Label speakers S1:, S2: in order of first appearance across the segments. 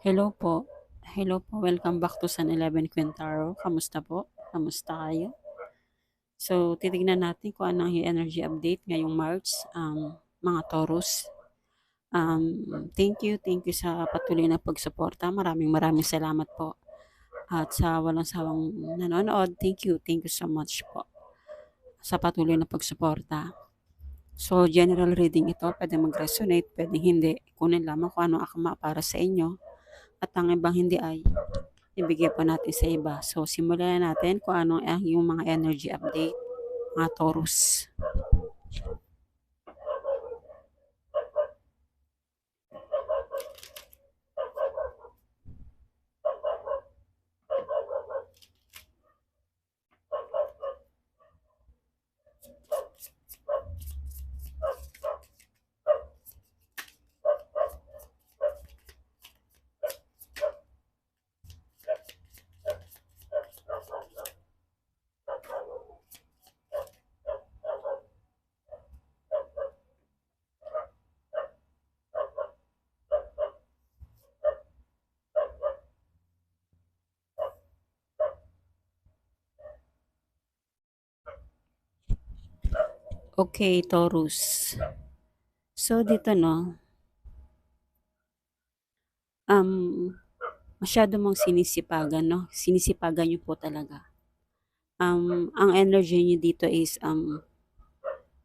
S1: Hello po. Hello po. Welcome back to San 11 Quintaro. Kamusta po? Kamusta kayo? So, titignan natin kung ano ang energy update ngayong March, um, mga Taurus. Um, thank you, thank you sa patuloy na pagsuporta. Maraming maraming salamat po. At sa walang sawang nanonood, thank you, thank you so much po sa patuloy na pagsuporta. So, general reading ito, pwede mag-resonate, pwede hindi. Kunin lamang kung ano akma para sa inyo at ang ibang hindi ay ibigay po natin sa iba. So, simulan natin kung ano ang yung mga energy update, mga Taurus. Okay, Taurus. So, dito no, um, masyado mong sinisipagan, no? Sinisipagan niyo po talaga. Um, ang energy niyo dito is, um,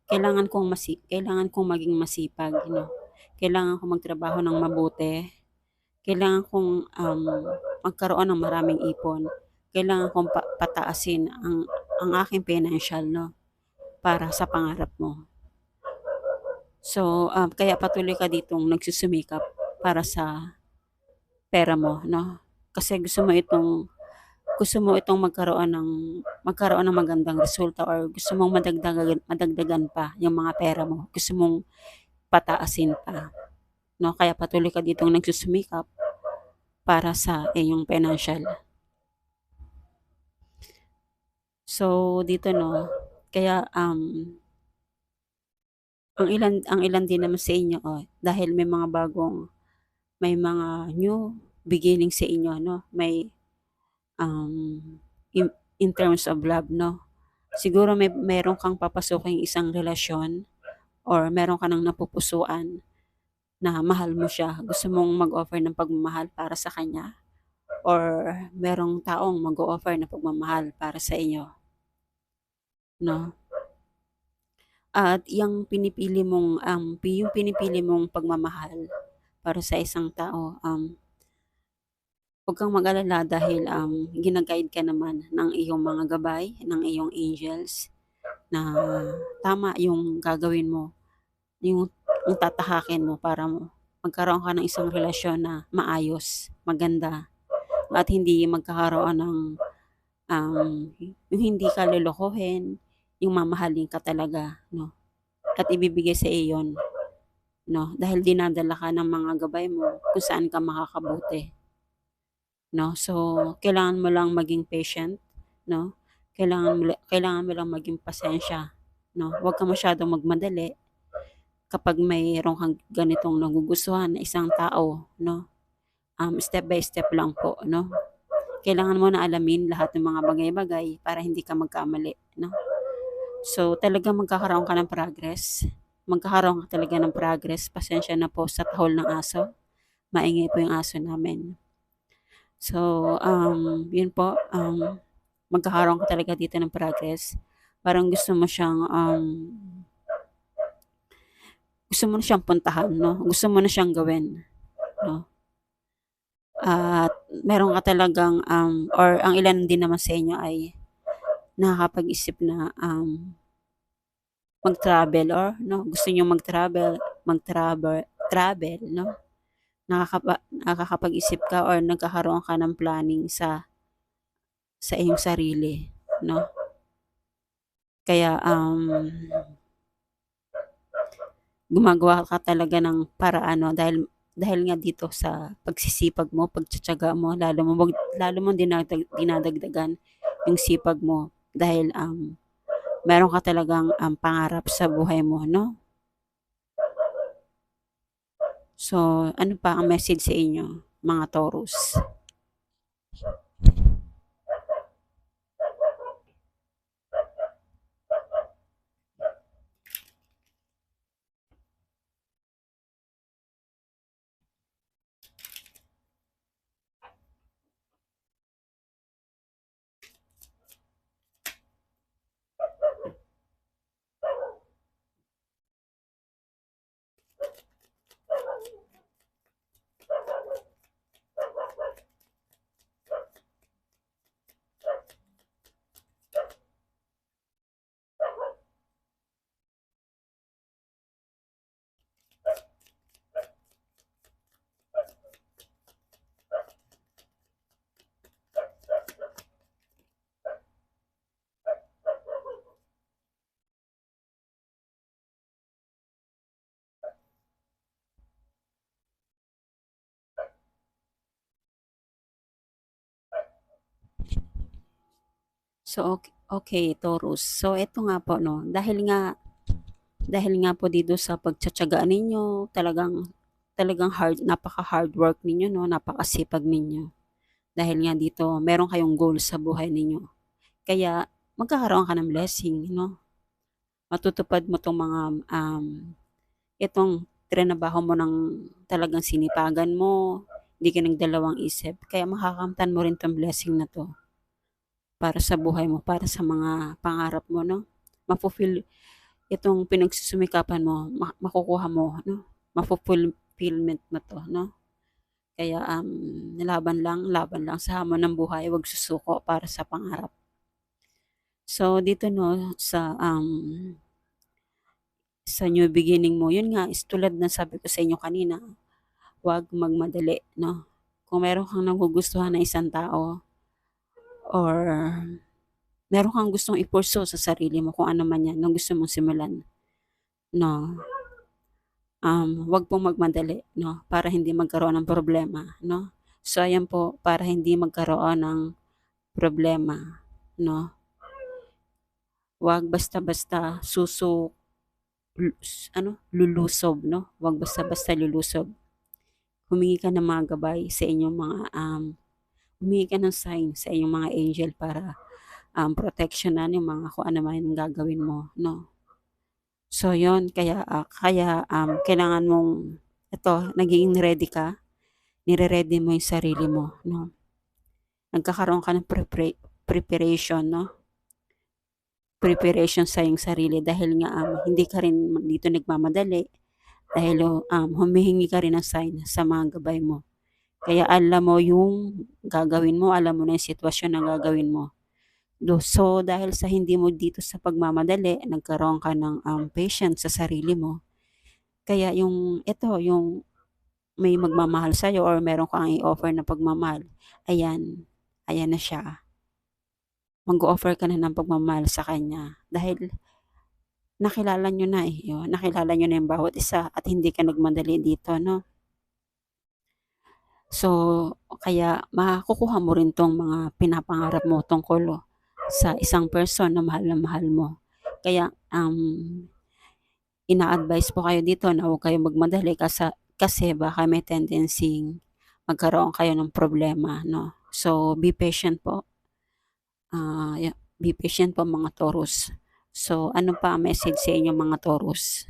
S1: kailangan kong masi kailangan kong maging masipag, no? Kailangan kong magtrabaho ng mabuti. Kailangan kong um, magkaroon ng maraming ipon. Kailangan kong pa- pataasin ang ang aking financial, no? Para sa pangarap mo. So, um, kaya patuloy ka ditong nagsusumikap para sa pera mo, no? Kasi gusto mo itong gusto mo itong magkaroon ng magkaroon ng magandang resulta or gusto mong madagdagan madagdagan pa yung mga pera mo. Gusto mong pataasin pa. No? Kaya patuloy ka ditong nagsusumikap para sa iyong financial. So dito no, kaya um ang ilan ang ilan din naman sa inyo oh, dahil may mga bagong may mga new beginning sa inyo no, may um in, in terms of love no. Siguro may meron kang papasuking isang relasyon or meron ka nang napupusuan na mahal mo siya, gusto mong mag-offer ng pagmamahal para sa kanya or merong taong mag-offer ng pagmamahal para sa inyo, no? At yung pinipili mong um, yung pinipili mong pagmamahal para sa isang tao, um, huwag kang mag-alala dahil um, ginaguide ka naman ng iyong mga gabay, ng iyong angels na tama yung gagawin mo, yung, yung tatahakin mo para mo magkaroon ka ng isang relasyon na maayos, maganda, at hindi magkakaroon ng um, hindi ka lolokohin, yung mamahalin ka talaga, no? At ibibigay sa iyo no? Dahil dinadala ka ng mga gabay mo kung saan ka makakabuti, no? So, kailangan mo lang maging patient, no? Kailangan mo, kailangan mo lang maging pasensya, no? Huwag ka masyadong magmadali kapag mayroon kang ganitong nagugustuhan na isang tao, no? Um, step by step lang po, no? Kailangan mo na alamin lahat ng mga bagay-bagay para hindi ka magkamali, no? So, talagang magkakaroon ka ng progress. Magkakaroon ka talaga ng progress. Pasensya na po sa tahol ng aso. Maingay po yung aso namin. So, um, yun po, um, magkakaroon ka talaga dito ng progress. Parang gusto mo siyang, um, gusto mo na siyang puntahan, no? Gusto mo na siyang gawin, no? At meron ka talagang, um, or ang ilan din naman sa inyo ay nakakapag-isip na um, mag-travel or no, gusto niyo mag-travel, mag-travel, travel, no? Nakakapa, nakakapag-isip ka or nagkakaroon ka ng planning sa sa iyong sarili, no? Kaya um gumagawa ka talaga ng paraan no dahil dahil nga dito sa pagsisipag mo, pagtsatsaga mo, lalo mo lalo mo dinadag, dinadagdagan yung sipag mo dahil um, meron ka talagang um, pangarap sa buhay mo, no? So, ano pa ang message sa inyo, mga Taurus. So, ok okey Taurus. So, eto nga po 'no, dahil nga dahil nga po dito sa pagtitiyaga ninyo, talagang talagang hard napaka-hard work ninyo 'no, napakasipag ninyo. Dahil nga dito meron kayong goal sa buhay ninyo. Kaya magkakaroon ka ng blessing 'no. Matutupad mo 'tong mga, um, itong trinabaho mo ng talagang sinipagan mo, hindi ka nagdalawang isip, kaya makakamtan mo rin 'tong blessing na 'to para sa buhay mo, para sa mga pangarap mo 'no. Mafu-feel itong pinagsusumikapan mo ma makukuha mo 'no, mafu-fulfillment mo 'to 'no. Kaya, um, laban lang, laban lang sa hamon ng buhay, 'wag susuko para sa pangarap. So, dito 'no sa, um sa new beginning mo, yun nga is tulad ng sabi ko sa inyo kanina, 'wag magmadali 'no. Kung meron kang nagugustuhan na isang tao or meron kang gustong i-pursue sa sarili mo kung ano man 'yan na gusto mong simulan, 'no. Um, 'wag pong magmadali 'no, para hindi magkaroon ng problema 'no. So, ayan po, para hindi magkaroon ng problema 'no. 'Wag basta-basta susu ano, lulusob 'no, 'wag basta-basta lulusob. Humingi ka ng mga gabay sa inyong mga, um, humingi ka ng sign sa iyong mga angel para, um, proteksyonan yung mga kung ano man gagawin mo 'no. So, yun kaya, ah, kaya, um, kailangan mong eto nagiging ready ka, nire-ready mo yung sarili mo 'no. Nagkakaroon ka ng prepara preparation 'no. Preparation sa iyong sarili dahil nga, um, hindi ka rin dito nagmamadali, dahil, um, humihingi ka rin ng sign sa mga gabay mo. Kaya alam mo yung gagawin mo, alam mo na yung sitwasyon na gagawin mo. So, dahil sa hindi mo dito sa pagmamadali, nagkaroon ka ng, um, patience sa sarili mo. Kaya yung eto, yung may magmamahal sa'yo or meron kang i-offer na pagmamahal, ayan, ayan na siya. Mag-o-offer ka na ng pagmamahal sa kanya dahil nakilala niyo na, eh, yun, nakilala niyo na yung bawat isa at hindi ka nagmadali dito 'no. So, kaya makukuha mo rin 'tong mga pinapangarap mo tungkol sa isang person na mahal na mahal mo. Kaya, um, ina-advice po kayo dito na huwag kayong magmadali kasa kasi baka may tendency magkaroon kayo ng problema 'no. So, be patient po. Ah, ya be patient po mga Taurus. So, ano pa message sa inyo mga Taurus?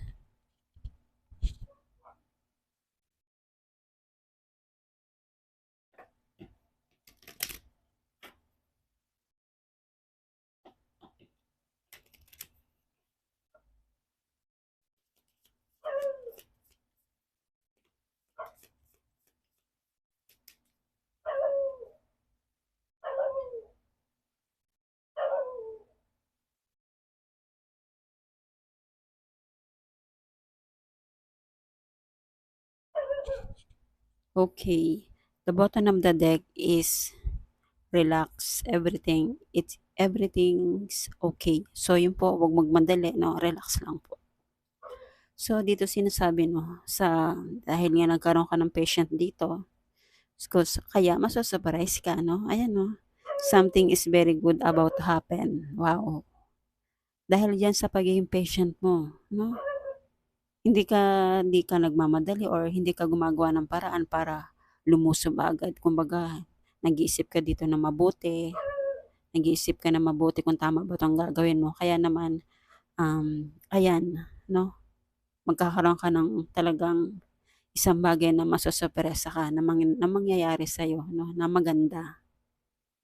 S1: Okay, the bottom of the deck is relax, everything, it's everything's okay. So, yun po, huwag magmadali 'no, relax lang po. So, dito sinasabi 'no, sa dahil nga nagkaroon ka ng patient dito, cause kaya masu-surprise ka 'no, ayan 'no, something is very good about to happen, wow. Dahil diyan sa pagiging patient mo 'no. Hindi ka hindi ka nagmamadali or hindi ka gumagawa ng paraan para lumusob agad. Kumbaga, nag-iisip ka dito na mabuti, nag-iisip ka na mabuti kung tama ba 'tong gagawin mo. Kaya naman, um, ayan, 'no, magkakaroon ka ng talagang isang bagay na masosorpresa ka na mang na mangyayari sa'yo 'no, na maganda,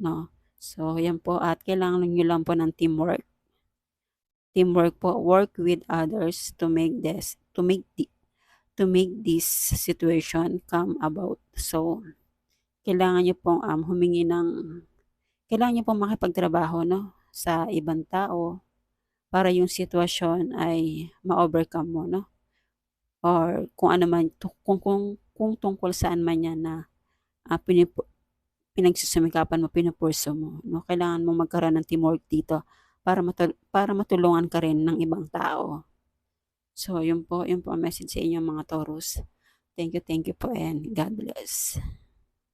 S1: 'no. So, 'yan po at kailangan niyo lang po ng teamwork. Teamwork po, work with others to make this to make the to make this situation come about. So, kailangan niyo pong, um, humingi ng kailangan niyo pong makipagtrabaho 'no, sa ibang tao para yung sitwasyon ay ma-overcome mo 'no, or kung ano man kung kung kung tungkol saan man 'yan na, ah, pinipu pinagsasumikapan mo, pinupursu mo 'no. Kailangan mong magkaroon ng teamwork dito para matul para matulungan ka rin ng ibang tao. So, yun po, yun po ang message sa inyo mga Taurus. Thank you, thank you po and God bless.